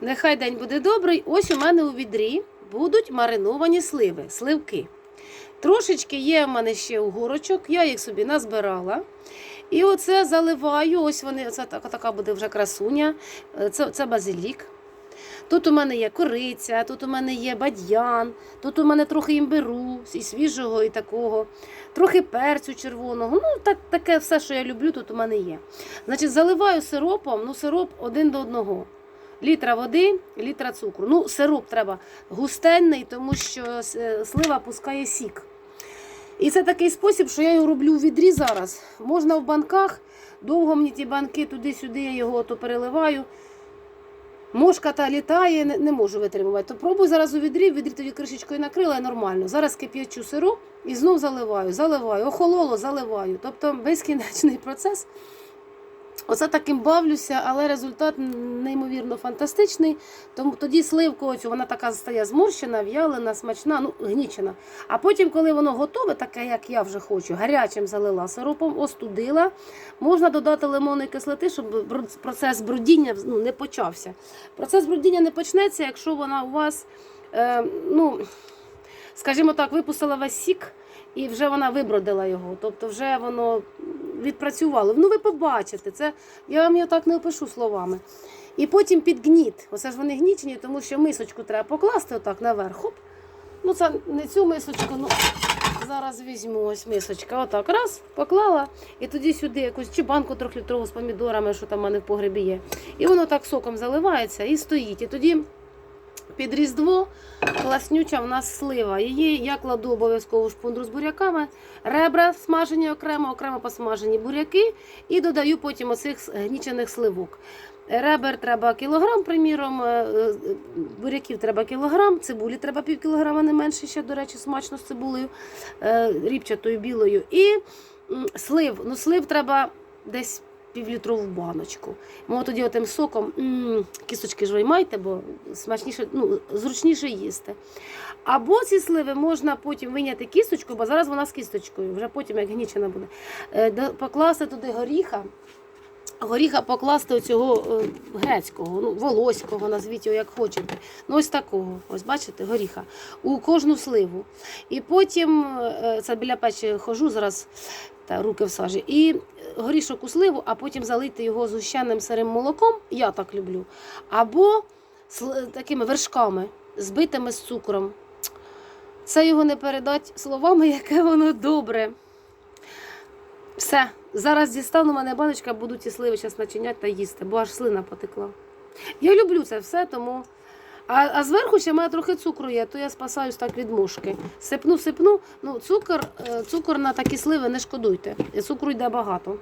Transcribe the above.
Нехай день буде добрий. Ось у мене у відрі будуть мариновані сливи, сливки. Трошечки є в мене ще угорочок, я їх собі назбирала. І оце заливаю. Ось вони, оце така, така буде вже красуня. Е, Це, це базилік. Тут у мене є кориця, тут у мене є бадьян, тут у мене трохи імбиру, і свіжого, і такого, трохи перцю червоного. Ну, так, таке все, що я люблю, тут у мене є. Значить, заливаю сиропом, ну сироп один до одного. Літра води, літра цукру. Ну, сироп треба густенний, тому що слива пускає сік. І це такий спосіб, що я його роблю у відрі зараз. Можна в банках, довго мені ті банки туди-сюди, я його то переливаю. Мошка та літає, не, не можу витримувати. То пробую зараз у відрі, відрі тоді кришечкою накрила нормально. Зараз кип'ячу сироп і знов заливаю, заливаю, охололо, заливаю. Тобто безкінечний процес. Оце таким бавлюся, але результат неймовірно фантастичний. Тому тоді сливку оцю, вона така стає зморщена, в'ялена, смачна, ну гнічена. А потім, коли воно готове, таке, як я вже хочу, гарячим залила сиропом, остудила. Можна додати лимонної кислоти, щоб процес брудіння ну, не почався. Процес брудіння не почнеться, якщо вона у вас, е, ну, скажімо так, випустила весь сік. І вже вона вибродила його, тобто вже воно відпрацювало. Ну, ви побачите, це я вам його так не опишу словами. І потім під гніт. Оце ж вони гнічені, тому що мисочку треба покласти отак наверх. Хоп. Ну, це не цю мисочку, ну зараз візьму ось мисочка. Отак, раз, поклала, і тоді сюди якусь чи банку трьохлітрову з помідорами, що там в мене в погребі є. І воно так соком заливається і стоїть. І тоді під різдво класнюча в нас слива. Її я кладу обов'язково шпундру з буряками, ребра смажені окремо, окремо посмажені буряки і додаю потім оцих гнічених сливок. Ребер треба кілограм, приміром, е, е, буряків треба кілограм, цибулі треба пів кілограма, не менше ще, до речі, смачно з цибулею, е, ріпчатою білою. І слив. Ну, слив треба десь півлітрову баночку. Мо тоді отим соком м, кісточки ж виймайте, бо смачніше, ну, зручніше їсти. Або ці сливи можна потім виняти кісточку, бо зараз вона з кісточкою, вже потім як гнічена буде. Е, Покласти туди горіха. Горіха покласти оцього е, грецького, ну, волоського, назвіть його як хочете. Ну, ось такого, ось бачите, горіха. У кожну сливу. І потім, е, це біля печі хожу зараз, та руки в сажі. І горішок у сливу, а потім залити його згущеним сирим молоком, я так люблю. Або сл- такими вершками, збитими з цукром. Це його не передать словами, яке воно добре. Все, зараз дістану мене баночка, буду ці сливи зараз начиняти та їсти, бо аж слина потекла. Я люблю це все, тому. А, а зверху ще мене трохи цукру є, то я спасаюсь так від мушки. Сипну, сипну. Ну, цукор, е, цукор на такі сливи не шкодуйте. Цукру йде багато.